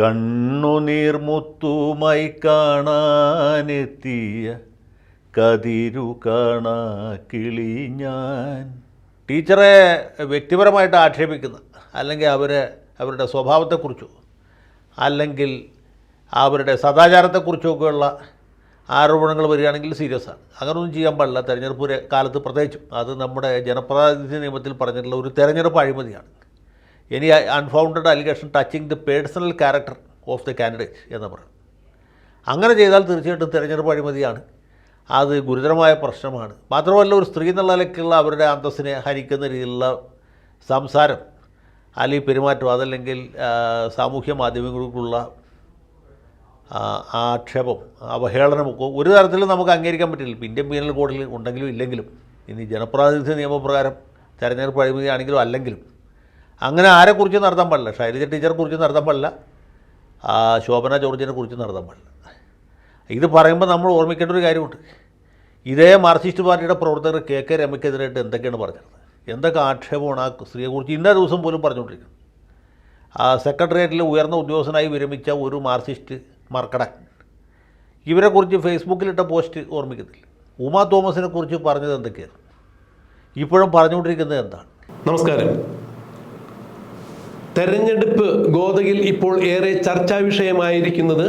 കണ്ണുനീർമുത്തുമായി കാണാനെത്തിയ കതിരു കാണാ കിളി ഞാൻ. ടീച്ചറെ വ്യക്തിപരമായിട്ട് ആക്ഷേപിക്കുന്ന അല്ലെങ്കിൽ അവരെ അവരുടെ സ്വഭാവത്തെക്കുറിച്ചോ അല്ലെങ്കിൽ അവരുടെ സദാചാരത്തെക്കുറിച്ചൊക്കെയുള്ള ആരോപണങ്ങൾ വരികയാണെങ്കിൽ സീരിയസ് ആണ്. അങ്ങനെയൊന്നും ചെയ്യാൻ പാടില്ല. തെരഞ്ഞെടുപ്പ് കാലത്ത് പ്രത്യേകിച്ചും. അത് നമ്മുടെ ജനപ്രതിനിധി നിയമത്തിൽ പറഞ്ഞിട്ടുള്ള ഒരു തെരഞ്ഞെടുപ്പ് അഴിമതിയാണ്. Any unfounded allegation touching the personal character of the candidate എന്ന് പറയും. അങ്ങനെ ചെയ്താൽ തീർച്ചയായിട്ടും തിരഞ്ഞെടുപ്പ് അഴിമതിയാണ്. അത് ഗുരുതരമായ പ്രശ്നമാണ്. മാത്രമല്ല ഒരു സ്ത്രീ എന്നുള്ള നിലയ്ക്കുള്ള അവരുടെ അന്തസ്സിനെ ഹരിക്കുന്ന രീതിയിലുള്ള സംസാരം അല്ലെങ്കിൽ പെരുമാറ്റം അതല്ലെങ്കിൽ സാമൂഹ്യ മാധ്യമങ്ങൾക്കുള്ള ആക്ഷേപം അവഹേളനമൊക്കെ ഒരു തരത്തിലും നമുക്ക് അംഗീകരിക്കാൻ പറ്റില്ല. ഇന്ത്യൻ പീനൽ കോഡിൽ ഉണ്ടെങ്കിലും ഇല്ലെങ്കിലും ഇനി ജനപ്രാതിനിധ്യ നിയമപ്രകാരം തെരഞ്ഞെടുപ്പ് അഴിമതിയാണെങ്കിലും അല്ലെങ്കിലും അങ്ങനെ ആരെക്കുറിച്ച് നടത്താൻ പാടില്ല. ശൈലജ ടീച്ചറെ കുറിച്ച് നടത്താൻ പാടില്ല. ശോഭന ജോർജിനെ കുറിച്ച് നടത്താൻ പാടില്ല. ഇത് പറയുമ്പോൾ നമ്മൾ ഓർമ്മിക്കേണ്ട ഒരു കാര്യമുണ്ട്. ഇതേ മാർക്സിസ്റ്റ് പാർട്ടിയുടെ പ്രവർത്തകർ കെ കെ രമയ്ക്കെതിരായിട്ട് എന്തൊക്കെയാണ് പറഞ്ഞത്? എന്തൊക്കെ ആക്ഷേപമാണ് ആ സ്ത്രീയെക്കുറിച്ച് ഇന്ന ദിവസം പോലും പറഞ്ഞുകൊണ്ടിരിക്കുന്നത്? ആ സെക്രട്ടേറിയറ്റിൽ ഉയർന്ന ഉദ്യോഗസ്ഥനായി വിരമിച്ച ഒരു മാർക്സിസ്റ്റ് മർക്കടൻ ഇവരെക്കുറിച്ച് ഫേസ്ബുക്കിലിട്ട പോസ്റ്റ് ഓർമ്മിക്കുന്നില്ല. ഉമാ തോമസിനെ കുറിച്ച് പറഞ്ഞത് എന്തൊക്കെയാണ്? ഇപ്പോഴും പറഞ്ഞുകൊണ്ടിരിക്കുന്നത് എന്താണ്? നമസ്കാരം. തെരഞ്ഞെടുപ്പ് ഗോതയിൽ ഇപ്പോൾ ഏറെ ചർച്ചാ വിഷയമായിരിക്കുന്നത്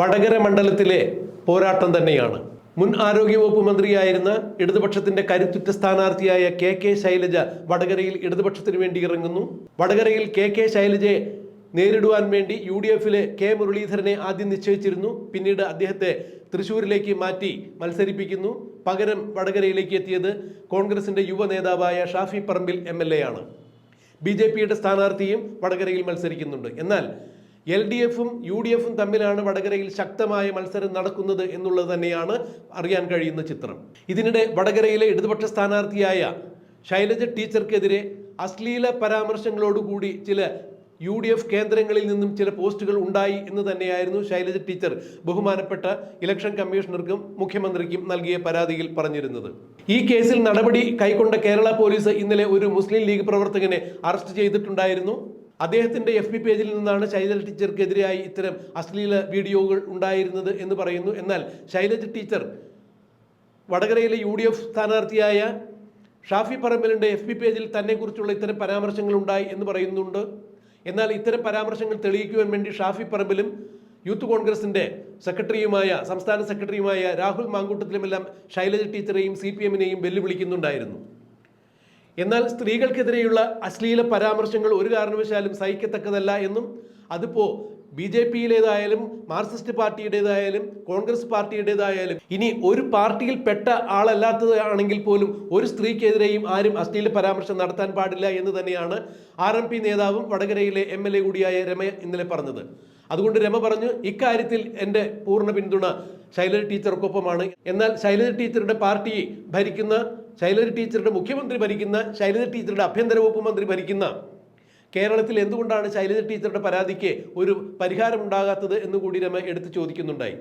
വടകര മണ്ഡലത്തിലെ പോരാട്ടം തന്നെയാണ്. മുൻ ആരോഗ്യവകുപ്പ് മന്ത്രിയായിരുന്ന ഇടതുപക്ഷത്തിന്റെ കരുത്തുറ്റ സ്ഥാനാർത്ഥിയായ കെ കെ ശൈലജ വടകരയിൽ ഇടതുപക്ഷത്തിന് വേണ്ടി ഇറങ്ങുന്നു. വടകരയിൽ കെ കെ ശൈലജയെ നേരിടുവാൻ വേണ്ടി യു ഡി എഫിലെ കെ മുരളീധരനെ ആദ്യം നിശ്ചയിച്ചിരുന്നു. പിന്നീട് അദ്ദേഹത്തെ തൃശൂരിലേക്ക് മാറ്റി മത്സരിപ്പിക്കുന്നു. പകരം വടകരയിലേക്ക് എത്തിയത് കോൺഗ്രസിന്റെ യുവ നേതാവായ Shafi Parambil M L A ആണ്. ബി ജെ പിയുടെ സ്ഥാനാർത്ഥിയും വടകരയിൽ മത്സരിക്കുന്നുണ്ട്. എന്നാൽ എൽ ഡി എഫും യു ഡി എഫും തമ്മിലാണ് വടകരയിൽ ശക്തമായ മത്സരം നടക്കുന്നത് എന്നുള്ളത് തന്നെയാണ് അറിയാൻ കഴിയുന്ന ചിത്രം. ഇതിനിടെ വടകരയിലെ ഇടതുപക്ഷ സ്ഥാനാർത്ഥിയായ ശൈലജ ടീച്ചർക്കെതിരെ അശ്ലീല പരാമർശങ്ങളോടുകൂടി ചില യു ഡി എഫ് കേന്ദ്രങ്ങളിൽ നിന്നും ചില പോസ്റ്റുകൾ ഉണ്ടായി എന്ന് തന്നെയായിരുന്നു ശൈലജ ടീച്ചർ ബഹുമാനപ്പെട്ട ഇലക്ഷൻ കമ്മീഷണർക്കും മുഖ്യമന്ത്രിക്കും നൽകിയ പരാതിയിൽ പറഞ്ഞിരുന്നത്. ഈ കേസിൽ നടപടി കൈക്കൊണ്ട കേരള പോലീസ് ഇന്നലെ ഒരു മുസ്ലിം ലീഗ് പ്രവർത്തകനെ അറസ്റ്റ് ചെയ്തിട്ടുണ്ടായിരുന്നു. അദ്ദേഹത്തിന്റെ എഫ് ബി പേജിൽ നിന്നാണ് ശൈലജ ടീച്ചർക്കെതിരായി ഇത്തരം അശ്ലീല വീഡിയോകൾ ഉണ്ടായിരുന്നത് എന്ന് പറയുന്നു. എന്നാൽ ശൈലജ ടീച്ചർ വടകരയിലെ യു ഡി എഫ് സ്ഥാനാർത്ഥിയായ ഷാഫി പറമ്പലിന്റെ എഫ് ബി പേജിൽ തന്നെക്കുറിച്ചുള്ള ഇത്തരം പരാമർശങ്ങൾ ഉണ്ടായി എന്ന് പറയുന്നുണ്ട്. എന്നാൽ ഇത്തരം പരാമർശങ്ങൾ തെളിയിക്കുവാൻ വേണ്ടി ഷാഫി പറമ്പിലും യൂത്ത് കോൺഗ്രസിന്റെ സെക്രട്ടറിയുമായ സംസ്ഥാന സെക്രട്ടറിയുമായ രാഹുൽ മാങ്കൂട്ടത്തിലുമെല്ലാം ശൈലജ ടീച്ചറെയും സി പി എമ്മിനെയും വെല്ലുവിളിക്കുന്നുണ്ടായിരുന്നു. എന്നാൽ സ്ത്രീകൾക്കെതിരെയുള്ള അശ്ലീല പരാമർശങ്ങൾ ഒരു കാരണവശാലും സഹിക്കത്തക്കതല്ല എന്നും അതിപ്പോ ബി ജെ പിയിലേതായാലും മാർക്സിസ്റ്റ് പാർട്ടിയുടേതായാലും കോൺഗ്രസ് പാർട്ടിയുടേതായാലും ഇനി ഒരു പാർട്ടിയിൽ പെട്ട ആളല്ലാത്തത് ആണെങ്കിൽ പോലും ഒരു സ്ത്രീക്കെതിരെയും ആരും അശ്ലീല പരാമർശം നടത്താൻ പാടില്ല എന്ന് തന്നെയാണ് ആർ എം പി നേതാവും വടകരയിലെ എം എൽ എ കൂടിയായ രമ ഇന്നലെ പറഞ്ഞത്. അതുകൊണ്ട് രമ പറഞ്ഞു ഇക്കാര്യത്തിൽ എന്റെ പൂർണ പിന്തുണ ശൈലജ ടീച്ചർക്കൊപ്പമാണ്. എന്നാൽ ശൈലജ ടീച്ചറുടെ പാർട്ടി ഭരിക്കുന്ന ശൈലജ ടീച്ചറുടെ മുഖ്യമന്ത്രി ഭരിക്കുന്ന ശൈലജ ടീച്ചറുടെ ആഭ്യന്തര വകുപ്പ് മന്ത്രി ഭരിക്കുന്ന കേരളത്തിൽ എന്തുകൊണ്ടാണ് ശൈലജ ടീച്ചറുടെ പരാതിക്ക് ഒരു പരിഹാരം ഉണ്ടാകാത്തത് എന്ന് കൂടി രമ എടുത്തു ചോദിക്കുന്നുണ്ടായി.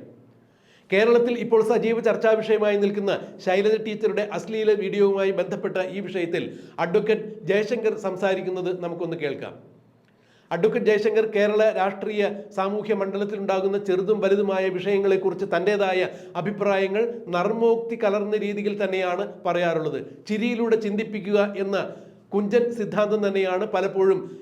കേരളത്തിൽ ഇപ്പോൾ സജീവ ചർച്ചാ വിഷയമായി നിൽക്കുന്ന ശൈലജ ടീച്ചറുടെ അശ്ലീല വീഡിയോവുമായി ബന്ധപ്പെട്ട ഈ വിഷയത്തിൽ അഡ്വക്കേറ്റ് ജയശങ്കർ സംസാരിക്കുന്നത് നമുക്കൊന്ന് കേൾക്കാം. അഡ്വക്കേറ്റ് ജയശങ്കർ കേരള രാഷ്ട്രീയ സാമൂഹ്യ മണ്ഡലത്തിലുണ്ടാകുന്ന ചെറുതും വലുതുമായ വിഷയങ്ങളെക്കുറിച്ച് തന്റെതായ അഭിപ്രായങ്ങൾ നർമ്മോക്തി കലർന്ന രീതിയിൽ തന്നെയാണ് പറയാറുള്ളത്. ചിരിയിലൂടെ ചിന്തിപ്പിക്കുക എന്ന കുഞ്ചൻ സിദ്ധാന്തം തന്നെയാണ് പലപ്പോഴും.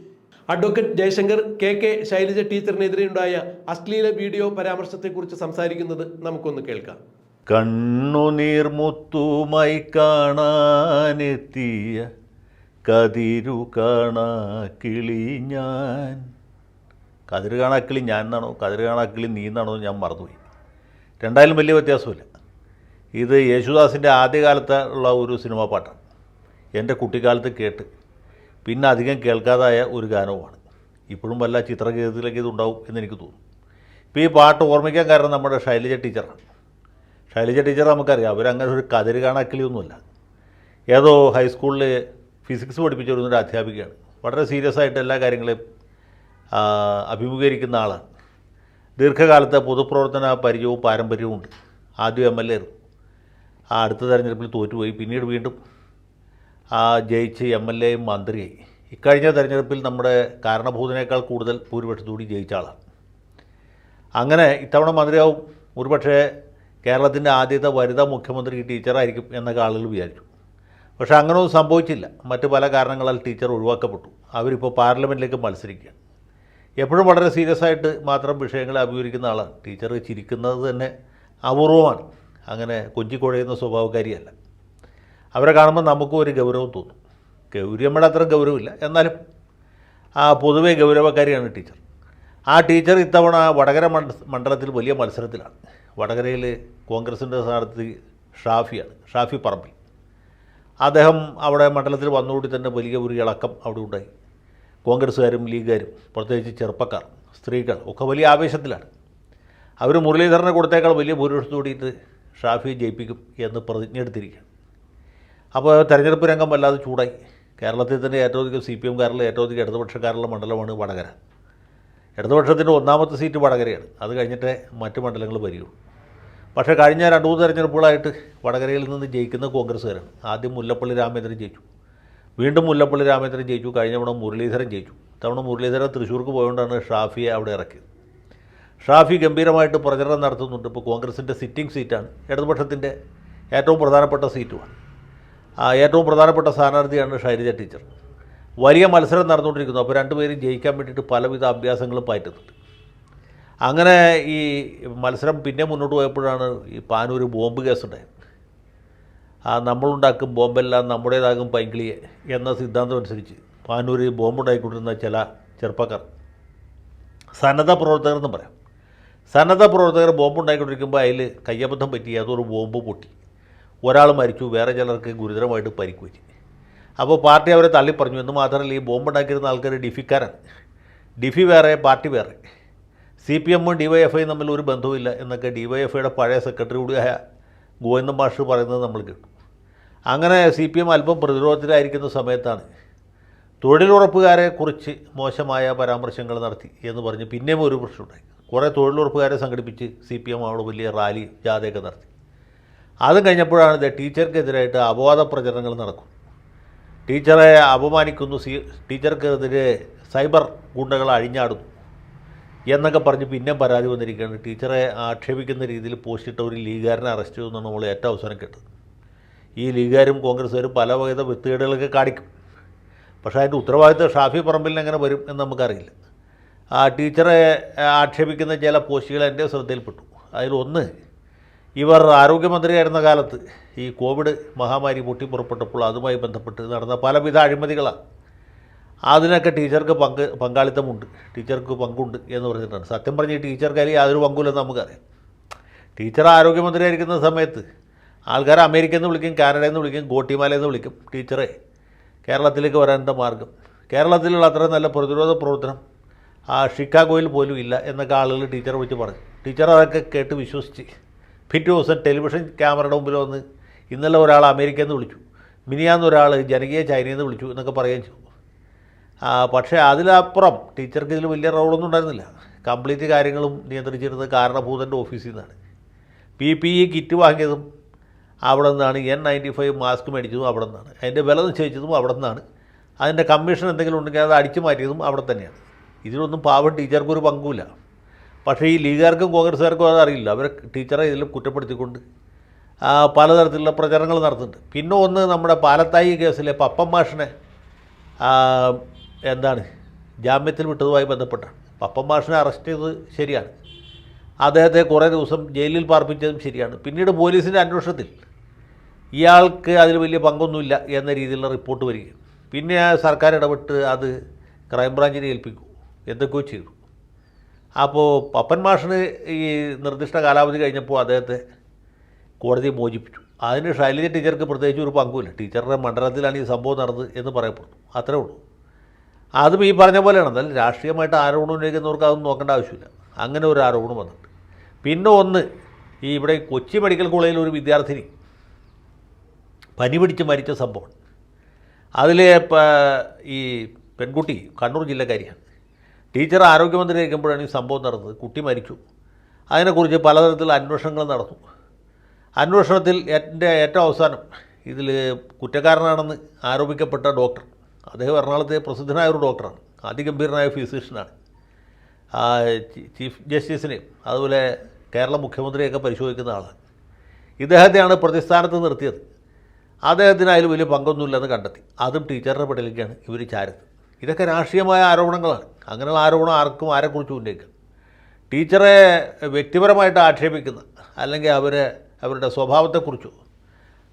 Advocate Jayasankar K K Shailaja ടീച്ചറിനെതിരെയുണ്ടായ അശ്ലീല വീഡിയോ പരാമർശത്തെക്കുറിച്ച് സംസാരിക്കുന്നത് നമുക്കൊന്ന് കേൾക്കാം. കണ്ണുനീർമുത്തുമായി കാണാനെത്തിയ കതിരു കാണാ കിളി ഞാൻ. കതിര് കാണാ കിളി ഞാൻ എന്നാണോ കതിര് കാണാ കിളി നീ എന്നാണോ ഞാൻ മറന്നുപോയി. രണ്ടായാലും വലിയ വ്യത്യാസമില്ല. ഇത് യേശുദാസിന്റെ ആദ്യകാലത്തുള്ള ഒരു സിനിമാ പാട്ടാണ്. എന്റെ കുട്ടിക്കാലത്ത് കേട്ട്. പിന്നെ അധികം കേൾക്കാതായ ഒരു ഗാനവുമാണ്. ഇപ്പോഴും വല്ല ചിത്രഗീതത്തിലേക്ക് ഇതുണ്ടാവും എന്നെനിക്ക് തോന്നുന്നു ഇപ്പോൾ ഈ പാട്ട് ഓർമ്മിക്കാൻ കാരണം നമ്മുടെ ശൈലജ ടീച്ചറാണ്. ശൈലജ ടീച്ചർ നമുക്കറിയാം. അവരങ്ങനെ ഒരു കതിര് കാണാക്കിളിയൊന്നുമല്ല ഏതോ ഹൈസ്കൂളിൽ ഫിസിക്സ് പഠിപ്പിച്ചിരുന്ന ഒരു അധ്യാപികയാണ്. വളരെ സീരിയസ് ആയിട്ട് എല്ലാ കാര്യങ്ങളെയും അഭിമുഖീകരിക്കുന്ന ആളാണ്. ദീർഘകാലത്തെ പൊതുപ്രവർത്തന പരിചയവും പാരമ്പര്യവും ഉണ്ട്. ആദ്യം എം എൽ എ അടുത്ത തെരഞ്ഞെടുപ്പിൽ തോറ്റുപോയി. പിന്നീട് വീണ്ടും ആ ജയിച്ച് എം എൽ എയും മന്ത്രിയായി ഇക്കഴിഞ്ഞ തെരഞ്ഞെടുപ്പിൽ നമ്മുടെ കാരണഭൂതനേക്കാൾ കൂടുതൽ ഭൂരിപക്ഷത്തോടി ജയിച്ച ആളാണ്. അങ്ങനെ ഇത്തവണ മന്ത്രിയാവും. ഒരുപക്ഷേ കേരളത്തിന്റെ ആദ്യത്തെ വനിതാ മുഖ്യമന്ത്രി ടീച്ചറായിരിക്കും എന്നൊക്കെ ആളുകൾ വിചാരിച്ചു. പക്ഷേ അങ്ങനെയൊന്നും സംഭവിച്ചില്ല. മറ്റു പല കാരണങ്ങളാൽ ടീച്ചർ ഒഴിവാക്കപ്പെട്ടു. അവരിപ്പോൾ പാർലമെന്റിലേക്ക് മത്സരിക്കുകയാണ്. എപ്പോഴും വളരെ സീരിയസ് ആയിട്ട് മാത്രം വിഷയങ്ങളെ അഭിമുഖീകരിക്കുന്ന ആളാണ്. ടീച്ചർ ചിരിക്കുന്നത് തന്നെ അപൂർവമാണ്. അങ്ങനെ കൊഞ്ചിക്കുഴയുന്ന സ്വഭാവക്കാരിയല്ല. അവരെ കാണുമ്പോൾ നമുക്കും ഒരു ഗൗരവം തോന്നും. ഗൗരിയമ്മയുടെ അത്ര ഗൗരവമില്ല. എന്നാലും ആ പൊതുവെ ഗൗരവക്കാരിയാണ് ടീച്ചർ. ആ ടീച്ചർ ഇത്തവണ വടകര മണ്ഡ മണ്ഡലത്തിൽ വലിയ മത്സരത്തിലാണ്. വടകരയിൽ കോൺഗ്രസിന്റെ സ്ഥാനാർത്ഥി ഷാഫിയാണ് ഷാഫി പറമ്പിൽ. അദ്ദേഹം അവിടെ മണ്ഡലത്തിൽ വന്നുകൂടി തന്നെ വലിയ ഒരു ഇളക്കം അവിടെ ഉണ്ടായി. കോൺഗ്രസ്സുകാരും ലീഗുകാരും പ്രത്യേകിച്ച് ചെറുപ്പക്കാർ സ്ത്രീകൾ ഒക്കെ വലിയ ആവേശത്തിലാണ്. അവർ മുരളീധരനെ കൊടുത്തേക്കാൾ വലിയ ഭൂരിപക്ഷത്തോടിയിട്ട് ഷാഫിയെ ജയിപ്പിക്കും എന്ന് പ്രതിജ്ഞ എടുത്തിരിക്കുകയാണ് അപ്പോൾ തെരഞ്ഞെടുപ്പ് രംഗം വല്ലാതെ ചൂടായി. കേരളത്തിൽ തന്നെ ഏറ്റവും അധികം സി പി എംകാരിലെ ഏറ്റവും അധികം ഇടതുപക്ഷക്കാരുള്ള മണ്ഡലമാണ് വടകര. ഇടതുപക്ഷത്തിന്റെ ഒന്നാമത്തെ സീറ്റ് വടകരയാണ്. അത് കഴിഞ്ഞിട്ടേ മറ്റ് മണ്ഡലങ്ങൾ വരികയുള്ളൂ പക്ഷേ കഴിഞ്ഞ രണ്ട് മൂന്ന് തെരഞ്ഞെടുപ്പുകളായിട്ട് വടകരയിൽ നിന്ന് ജയിക്കുന്ന കോൺഗ്രസ്സുകാരാണ്. ആദ്യം മുല്ലപ്പള്ളി രാമേന്ദ്രൻ ജയിച്ചു. വീണ്ടും മുല്ലപ്പള്ളി രാമേന്ദ്രൻ ജയിച്ചു. കഴിഞ്ഞ തവണ മുരളീധരൻ ജയിച്ചു. തവണ മുരളീധരൻ തൃശ്ശൂർക്ക് പോയതുകൊണ്ടാണ് ഷാഫിയെ അവിടെ ഇറക്കിയത്. ഷാഫി ഗംഭീരമായിട്ട് പ്രചരണം നടത്തുന്നുണ്ട്. ഇപ്പോൾ കോൺഗ്രസിന്റെ സിറ്റിംഗ് സീറ്റാണ്. ഇടതുപക്ഷത്തിന്റെ ഏറ്റവും പ്രധാനപ്പെട്ട സീറ്റുമാണ്. ഏറ്റവും പ്രധാനപ്പെട്ട സ്ഥാനാർത്ഥിയാണ് ഷൈലജ ടീച്ചർ. വലിയ മത്സരം നടന്നുകൊണ്ടിരിക്കുന്നു. അപ്പോൾ രണ്ടുപേരും ജയിക്കാൻ വേണ്ടിയിട്ട് പലവിധ അഭ്യാസങ്ങളും പാറ്റുന്നുണ്ട് അങ്ങനെ ഈ മത്സരം പിന്നെ മുന്നോട്ട് പോയപ്പോഴാണ് ഈ പാനൂർ ബോംബ് കേസുണ്ടായത്. ആ നമ്മളുണ്ടാക്കും ബോംബെല്ലാം നമ്മുടേതാകും പൈങ്കിളിയെ എന്ന സിദ്ധാന്തം അനുസരിച്ച് പാനൂർ ബോംബുണ്ടായിക്കൊണ്ടിരുന്ന ചില ചെറുപ്പക്കാർ. സന്നദ്ധ പ്രവർത്തകർ എന്ന് പറയാം. സന്നദ്ധ പ്രവർത്തകർ ബോംബുണ്ടായിക്കൊണ്ടിരിക്കുമ്പോൾ അതിൽ കയ്യബദ്ധം പറ്റി അതൊരു ബോംബ് പൊട്ടി. ഒരാൾ മരിച്ചു വേറെ ചിലർക്ക് ഗുരുതരമായിട്ട് പരിക്ക് പറ്റി. അപ്പോൾ പാർട്ടി അവരെ തള്ളിപ്പറഞ്ഞു. എന്ന് മാത്രമല്ല ഈ ബോംബ് ഉണ്ടാക്കിയിരുന്ന ആൾക്കാർ ഡിഫിക്കാരാണ്. ഡിഫി വേറെ പാർട്ടി വേറെ. സി പി എമ്മും ഡി വൈ എഫ് തമ്മിൽ ഒരു ബന്ധവുമില്ല എന്നൊക്കെ ഡി വൈ എഫ് ഐയുടെ പഴയ സെക്രട്ടറി കൂടിയായ ഗോവിന്ദൻ മാഷ് പറയുന്നത് നമ്മൾ കേട്ടു. അങ്ങനെ സി പി എം അല്പം പ്രതിരോധത്തിലായിരിക്കുന്ന സമയത്താണ് തൊഴിലുറപ്പുകാരെ കുറിച്ച് മോശമായ പരാമർശങ്ങൾ നടത്തി എന്ന് പറഞ്ഞ് പിന്നെയും ഒരു പ്രശ്നമുണ്ടായി കുറേ തൊഴിലുറപ്പുകാരെ സംഘടിപ്പിച്ച് സി പി എം അവിടെ വലിയ റാലി ജാഥയൊക്കെ നടത്തി. അതും കഴിഞ്ഞപ്പോഴാണ് ഇത് ടീച്ചർക്കെതിരായിട്ട് അപവാദ പ്രചരണങ്ങൾ നടക്കും. ടീച്ചറെ അപമാനിക്കുന്നു സി ടീച്ചർക്കെതിരെ സൈബർ ഗുണ്ടകൾ അഴിഞ്ഞാടുന്നു എന്നൊക്കെ പറഞ്ഞ് പിന്നെ പരാതി വന്നിരിക്കുകയാണ്. ടീച്ചറെ ആക്ഷേപിക്കുന്ന രീതിയിൽ പോസ്റ്റിട്ട ഒരു ലീഗുകാരനെ അറസ്റ്റ് ചെയ്യുമെന്നാണ് നമ്മൾ ഏറ്റവും അവസരം കേട്ടത്. ഈ ലീഗുകാരും കോൺഗ്രസ്സുകാരും പല വകത വിത്തുകേടുകളൊക്കെ കാണിക്കും. പക്ഷേ അതിന്റെ ഉത്തരവാദിത്വം ഷാഫി പറമ്പിലിന് എങ്ങനെ വരും എന്ന് നമുക്കറിയില്ല. ആ ടീച്ചറെ ആക്ഷേപിക്കുന്ന ചില പോസ്റ്റുകൾ എന്റെ ശ്രദ്ധയിൽപ്പെട്ടു. അതിലൊന്ന് ഇവർ ആരോഗ്യമന്ത്രിയായിരുന്ന കാലത്ത് ഈ കോവിഡ് മഹാമാരി പൊട്ടിപ്പുറപ്പെട്ടപ്പോൾ അതുമായി ബന്ധപ്പെട്ട് നടന്ന പലവിധ അഴിമതികളാണ്. അതിനൊക്കെ ടീച്ചർക്ക് പങ്ക് പങ്കാളിത്തമുണ്ട്. ടീച്ചർക്ക് പങ്കുണ്ട് എന്ന് പറഞ്ഞിട്ടുണ്ട് സത്യം പറഞ്ഞ് ടീച്ചർക്ക് അതിൽ യാതൊരു പങ്കുമില്ലെന്ന് നമുക്കറിയാം. ടീച്ചർ ആരോഗ്യമന്ത്രിയായിരിക്കുന്ന സമയത്ത് ആൾക്കാർ അമേരിക്ക എന്ന് വിളിക്കും കാനഡ എന്ന് വിളിക്കും ഗോട്ടിമാലയിൽ നിന്ന് വിളിക്കും ടീച്ചറെ. കേരളത്തിലേക്ക് വരാനുള്ള മാർഗം. കേരളത്തിലുള്ള അത്ര നല്ല പ്രതിരോധ പ്രവർത്തനം ആ ഷിക്കാഗോയിൽ പോലും ഇല്ല എന്നൊക്കെ ആളുകൾ ടീച്ചറെ വിളിച്ച് പറഞ്ഞു ടീച്ചർ അതൊക്കെ കേട്ട് വിശ്വസിച്ച് പിറ്റേ ദിവസം ടെലിവിഷൻ ക്യാമറയുടെ മുമ്പിൽ വന്ന് ഇന്നലെ ഒരാൾ അമേരിക്കയിൽ നിന്ന് വിളിച്ചു. മിനിയാന്ന് ഒരാൾ ജനകീയ ചൈനയിൽ വിളിച്ചു എന്നൊക്കെ പറയുകയും ചെയ്തു. പക്ഷേ അതിലപ്പുറം ടീച്ചർക്ക് ഇതിൽ വലിയ റോളൊന്നും ഉണ്ടായിരുന്നില്ല. കംപ്ലീറ്റ് കാര്യങ്ങളും നിയന്ത്രിച്ചിരുന്നത് കാരണഭൂതന്റെ ഓഫീസിൽ നിന്നാണ്. പി പി ഇ കിറ്റ് വാങ്ങിയതും അവിടെ നിന്നാണ്. എൻ നയന്റി ഫൈവ് മാസ്ക് മേടിച്ചതും അവിടെ നിന്നാണ്. അതിന്റെ വില നിശ്ചയിച്ചതും അവിടെ നിന്നാണ്. അതിന്റെ കമ്മീഷൻ എന്തെങ്കിലും ഉണ്ടെങ്കിൽ അത് അടിച്ചു മാറ്റിയതും അവിടെ തന്നെയാണ്. ഇതിലൊന്നും പാവം ടീച്ചർക്കൊരു പങ്കുമില്ല. പക്ഷേ ഈ ലീഗുകാർക്കും കോൺഗ്രസ്സുകാർക്കും അതറിയില്ല അവരെ ടീച്ചറെ ഇതിലും കുറ്റപ്പെടുത്തിക്കൊണ്ട് പലതരത്തിലുള്ള പ്രചരണങ്ങൾ നടത്തുന്നുണ്ട്. പിന്നെ ഒന്ന് നമ്മുടെ പാലത്തായി കേസിലെ പപ്പൻ മാഷിനെ എന്താണ് ജാമ്യത്തിൽ വിട്ടതുമായി ബന്ധപ്പെട്ടാണ്. പപ്പൻ മാഷിനെ അറസ്റ്റ് ചെയ്തത് ശരിയാണ്. അദ്ദേഹത്തെ കുറേ ദിവസം ജയിലിൽ പാർപ്പിച്ചതും ശരിയാണ്. പിന്നീട് പോലീസിന്റെ അന്വേഷണത്തിൽ ഇയാൾക്ക് അതിൽ വലിയ പങ്കൊന്നുമില്ല എന്ന രീതിയിലുള്ള റിപ്പോർട്ട് വരികയും പിന്നെ സർക്കാർ ഇടപെട്ട് അത് ക്രൈംബ്രാഞ്ചിനെ ഏൽപ്പിക്കും. എന്തൊക്കെയോ ചെയ്തു. അപ്പോൾ പപ്പൻ മാഷിന് ഈ നിർദ്ദിഷ്ട കാലാവധി കഴിഞ്ഞപ്പോൾ അദ്ദേഹത്തെ കോടതി മോചിപ്പിച്ചു. അതിന് ശൈലജ ടീച്ചർക്ക് പ്രത്യേകിച്ച് ഒരു പങ്കുമില്ല. ടീച്ചറുടെ മണ്ഡലത്തിലാണ് ഈ സംഭവം നടന്നത് എന്ന് പറയപ്പെടുന്നു. അത്രേ ഉള്ളൂ. അതും ഈ പറഞ്ഞ പോലെയാണ്. എന്നാലും രാഷ്ട്രീയമായിട്ട് ആരോപണം ഉന്നയിക്കുന്നവർക്ക് അതൊന്നും നോക്കേണ്ട ആവശ്യമില്ല. അങ്ങനെ ഒരു ആരോപണം വന്നിട്ടുണ്ട്. പിന്നെ ഒന്ന് ഈ ഇവിടെ കൊച്ചി മെഡിക്കൽ കോളേജിൽ ഒരു വിദ്യാർത്ഥിനി പനി പിടിച്ച് മരിച്ച സംഭവം അതിൽ ഈ പെൺകുട്ടി കണ്ണൂർ ജില്ലക്കാരിയാണ്. ടീച്ചർ ആരോഗ്യമന്ത്രി ഇരിക്കുമ്പോഴാണ് ഈ സംഭവം നടന്നത്. കുട്ടി മരിച്ചു. അതിനെക്കുറിച്ച് പലതരത്തിലുള്ള അന്വേഷണങ്ങൾ നടന്നു. അന്വേഷണത്തിൽ എന്റെ ഏറ്റവും അവസാനം ഇതിൽ കുറ്റക്കാരനാണെന്ന് ആരോപിക്കപ്പെട്ട ഡോക്ടർ. അദ്ദേഹം എറണാകുളത്തെ പ്രസിദ്ധനായ ഒരു ഡോക്ടറാണ്. അതിഗംഭീരനായ ഫിസിഷ്യനാണ്. ചീഫ് ജസ്റ്റിസിനെയും അതുപോലെ കേരള മുഖ്യമന്ത്രിയൊക്കെ പരിശോധിക്കുന്ന ആളാണ്. ഇദ്ദേഹത്തെയാണ് പ്രതിസ്ഥാനത്ത് നിർത്തിയത്. അദ്ദേഹത്തിന് അതിൽ വലിയ പങ്കൊന്നുമില്ലെന്ന് കണ്ടെത്തി. അതും ടീച്ചറുടെ പെടലിലേക്കാണ് ഇവർ ചാരുന്നത്. ഇതൊക്കെ രാഷ്ട്രീയമായ ആരോപണങ്ങളാണ്. അങ്ങനെയുള്ള ആരോപണം ആർക്കും ആരെക്കുറിച്ചും ഉന്നയിക്കാം. ടീച്ചറെ വ്യക്തിപരമായിട്ട് ആക്ഷേപിക്കുന്ന അല്ലെങ്കിൽ അവരെ അവരുടെ സ്വഭാവത്തെക്കുറിച്ചോ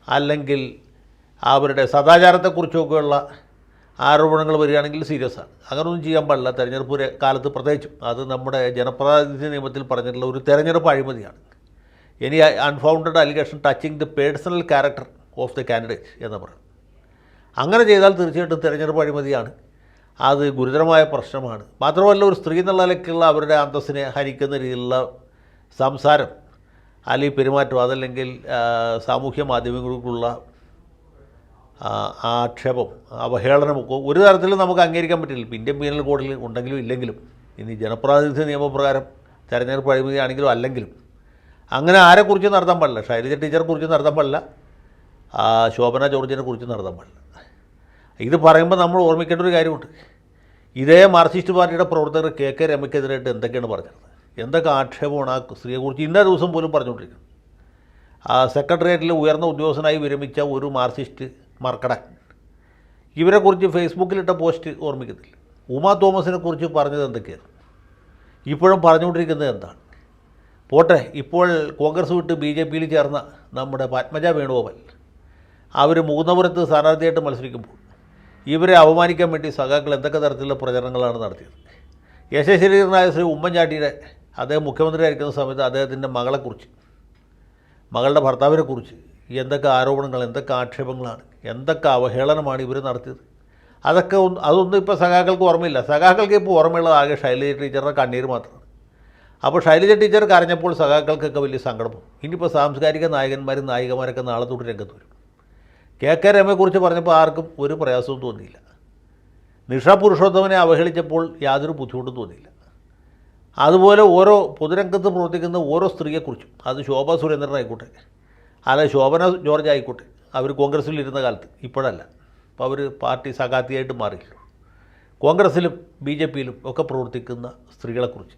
അല്ലെങ്കിൽ അവരുടെ സദാചാരത്തെക്കുറിച്ചൊക്കെയുള്ള ആരോപണങ്ങൾ വരികയാണെങ്കിൽ സീരിയസ് ആണ്. അങ്ങനെയൊന്നും ചെയ്യാൻ പാടില്ല. തെരഞ്ഞെടുപ്പ് കാലത്ത് പ്രത്യേകിച്ചും. അത് നമ്മുടെ ജനപ്രാതിനിധ്യ നിയമത്തിൽ പറഞ്ഞിട്ടുള്ള ഒരു തെരഞ്ഞെടുപ്പ് അഴിമതിയാണ്. ഇനി unfounded allegation touching the personal character of the candidate എന്ന് പറയും. അങ്ങനെ ചെയ്താൽ തീർച്ചയായിട്ടും തിരഞ്ഞെടുപ്പ് അഴിമതിയാണ്. അത് ഗുരുതരമായ പ്രശ്നമാണ്. മാത്രമല്ല ഒരു സ്ത്രീ എന്നുള്ള നിലയ്ക്കുള്ള അവരുടെ അന്തസ്സിനെ ഹരിക്കുന്ന രീതിയിലുള്ള സംസാരം അല്ലെങ്കിൽ പെരുമാറ്റം അതല്ലെങ്കിൽ സാമൂഹ്യ മാധ്യമങ്ങൾക്കുള്ള ആക്ഷേപം അവഹേളനമൊക്കെ ഒരു തരത്തിലും നമുക്ക് അംഗീകരിക്കാൻ പറ്റില്ല. ഇന്ത്യൻ പീനൽ കോഡിൽ ഉണ്ടെങ്കിലും ഇല്ലെങ്കിലും ഇനി ജനപ്രാതിനിധ്യ നിയമപ്രകാരം തെരഞ്ഞെടുപ്പ് അഴിമതിയാണെങ്കിലും അല്ലെങ്കിലും അങ്ങനെ ആരെക്കുറിച്ച് നടത്താൻ പാടില്ല. ശൈലജ ടീച്ചറെ കുറിച്ച് നടത്താൻ പാടില്ല. ശോഭന ജോർജിനെ കുറിച്ച് നടത്താൻ പാടില്ല. ഇത് പറയുമ്പോൾ നമ്മൾ ഓർമ്മിക്കേണ്ട ഒരു കാര്യമുണ്ട്. ഇതേ മാർക്സിസ്റ്റ് പാർട്ടിയുടെ പ്രവർത്തകർ കെ കെ രമയ്ക്കെതിരായിട്ട് എന്തൊക്കെയാണ് പറഞ്ഞത്? എന്തൊക്കെ ആക്ഷേപമാണ് ആ സ്ത്രീയെക്കുറിച്ച് ഇന്ന ദിവസം പോലും പറഞ്ഞുകൊണ്ടിരിക്കുന്നത്? ആ സെക്രട്ടേറിയറ്റിൽ ഉയർന്ന ഉദ്യോഗസ്ഥനായി വിരമിച്ച ഒരു മാർക്സിസ്റ്റ് മർക്കടൻ ഇവരെക്കുറിച്ച് ഫേസ്ബുക്കിലിട്ട പോസ്റ്റ് ഓർമ്മിക്കുന്നില്ല ഉമാ തോമസിനെ കുറിച്ച് പറഞ്ഞത് എന്തൊക്കെയാണ്? ഇപ്പോഴും പറഞ്ഞുകൊണ്ടിരിക്കുന്നത് എന്താണ്? പോട്ടെ ഇപ്പോൾ കോൺഗ്രസ് വിട്ട് ബി ജെ പിയിൽ ചേർന്ന നമ്മുടെ പത്മജ വേണുഗോപാൽ. അവർ മൂന്നപുരത്ത് സ്ഥാനാർത്ഥിയായിട്ട് മത്സരിക്കുമ്പോൾ ഇവരെ അപമാനിക്കാൻ വേണ്ടി സഖാക്കൾ എന്തൊക്കെ തരത്തിലുള്ള പ്രചരണങ്ങളാണ് നടത്തിയത്? യശശരീരനായ ശ്രീ ഉമ്മൻചാണ്ടിയുടെ അദ്ദേഹം മുഖ്യമന്ത്രി ആയിരിക്കുന്ന സമയത്ത് അദ്ദേഹത്തിന്റെ മകളെക്കുറിച്ച് മകളുടെ ഭർത്താവിനെക്കുറിച്ച് എന്തൊക്കെ ആരോപണങ്ങൾ എന്തൊക്കെ ആക്ഷേപങ്ങളാണ് എന്തൊക്കെ അവഹേളനമാണ് ഇവർ നടത്തിയത്? അതൊക്കെ ഒന്ന് അതൊന്നും ഇപ്പോൾ സഖാക്കൾക്ക് ഓർമ്മയില്ല. സഖാക്കൾക്ക് ഇപ്പോൾ ഓർമ്മയുള്ളത് ആകെ ശൈലജ ടീച്ചറുടെ കണ്ണീർ മാത്രമാണ്. അപ്പോൾ ശൈലജ ടീച്ചർ കരഞ്ഞപ്പോൾ സഖാക്കൾക്കൊക്കെ വലിയ സങ്കടം. വന്നു. ഇനിയിപ്പോൾ സാംസ്കാരിക നായകന്മാരും നായികമാരൊക്കെ നാളെ തൊട്ട് രംഗത്ത് വരും. കെ കെ രമയെക്കുറിച്ച് പറഞ്ഞപ്പോൾ ആർക്കും ഒരു പ്രയാസവും തോന്നിയില്ല. നിഷ പുരുഷോത്തമനെ അവഹേളിച്ചപ്പോൾ യാതൊരു ബുദ്ധിമുട്ടും തോന്നിയില്ല. അതുപോലെ ഓരോ പൊതുരംഗത്ത് പ്രവർത്തിക്കുന്ന ഓരോ സ്ത്രീയെക്കുറിച്ചും അത് ശോഭ സുരേന്ദ്രനായിക്കോട്ടെ അല്ല ശോഭന ജോർജ് ആയിക്കോട്ടെ അവർ കോൺഗ്രസ്സിൽ ഇരുന്ന കാലത്ത് ഇപ്പോഴല്ല. അപ്പോൾ അവർ പാർട്ടി സഖാത്തിയായിട്ട് മാറിയിട്ടു കോൺഗ്രസ്സിലും ബി ജെ പിയിലും ഒക്കെ പ്രവർത്തിക്കുന്ന സ്ത്രീകളെക്കുറിച്ച്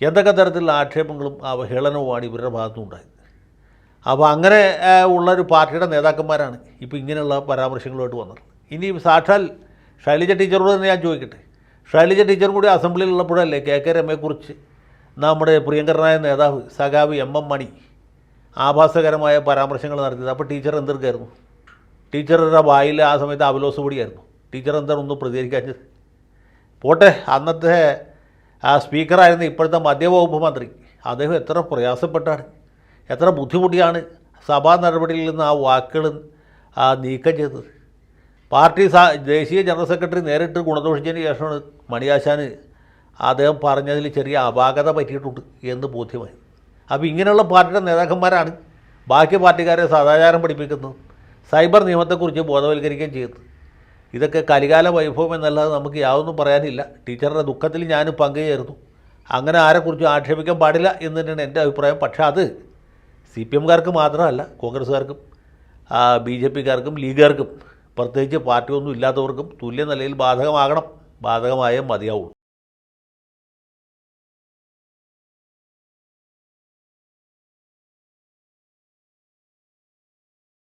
എന്തൊക്കെ തരത്തിലുള്ള ആക്ഷേപങ്ങളും അവഹേളനവുമാണ് ഇവരുടെ ഭാഗത്തുനിന്നുണ്ടായത്? അപ്പോൾ അങ്ങനെ ഉള്ള ഒരു പാർട്ടിയുടെ നേതാക്കന്മാരാണ് ഇപ്പോൾ ഇങ്ങനെയുള്ള പരാമർശങ്ങളുമായിട്ട് വന്നത്. ഇനി സാക്ഷാൽ ശൈലജ ടീച്ചറോട് തന്നെ ഞാൻ ചോദിക്കട്ടെ. ശൈലജ ടീച്ചറും കൂടി അസംബ്ലിയിൽ ഉള്ളപ്പോഴല്ലേ കെ കെ രമയെക്കുറിച്ച് നമ്മുടെ പ്രിയങ്കരനായ നേതാവ് സഖാവ് എം എം മണി ആഭാസകരമായ പരാമർശങ്ങൾ നടത്തിയത്. അപ്പോൾ ടീച്ചർ എന്തെടുക്കായിരുന്നു? ടീച്ചറുടെ വായിൽ ആ സമയത്ത് അവലോസ് കൂടിയായിരുന്നു ടീച്ചർ എന്താണ് ഒന്നും പ്രതികരിക്കാഞ്ഞത്? പോട്ടെ അന്നത്തെ ആ സ്പീക്കറായിരുന്ന ഇപ്പോഴത്തെ മദ്യവകുപ്പ് മന്ത്രി അദ്ദേഹം എത്ര പ്രയാസപ്പെട്ടാണ്. എത്ര ബുദ്ധിമുട്ടിയാണ് സഭാ നടപടിയിൽ നിന്ന് ആ വാക്കുകൾ ആ നീക്കം ചെയ്തത്. പാർട്ടി ദേശീയ ജനറൽ സെക്രട്ടറി നേരിട്ട് ഗുണദോഷിച്ചതിന് ശേഷമാണ് മണിയാശാന് അദ്ദേഹം പറഞ്ഞതിൽ ചെറിയ അപാകത പറ്റിയിട്ടുണ്ട് എന്ന് ബോധ്യമായി. അപ്പോൾ ഇങ്ങനെയുള്ള പാർട്ടിയുടെ നേതാക്കന്മാരാണ് ബാക്കി പാർട്ടിക്കാരെ സദാചാരം പഠിപ്പിക്കുന്നത് സൈബർ നിയമത്തെക്കുറിച്ച് ബോധവൽക്കരിക്കുകയും ചെയ്യുന്നത് ഇതൊക്കെ കലികാല വൈഭവം എന്നല്ലാതെ നമുക്ക് യാതൊന്നും പറയാനില്ല. ടീച്ചറുടെ ദുഃഖത്തിൽ ഞാനും പങ്കുചേർന്നു അങ്ങനെ ആരെക്കുറിച്ചും ആക്ഷേപിക്കാൻ പാടില്ല എന്ന് തന്നെയാണ് എന്റെ അഭിപ്രായം. പക്ഷേ അത് സി പി എംകാർക്ക് മാത്രമല്ല കോൺഗ്രസ്സുകാർക്കും ബി ജെ പിക്കാർക്കും ലീഗുകാർക്കും പ്രത്യേകിച്ച് പാർട്ടിയൊന്നും ഇല്ലാത്തവർക്കും തുല്യ നിലയിൽ ബാധകമാകണം. ബാധകമായേ മതിയാവുള്ളൂ.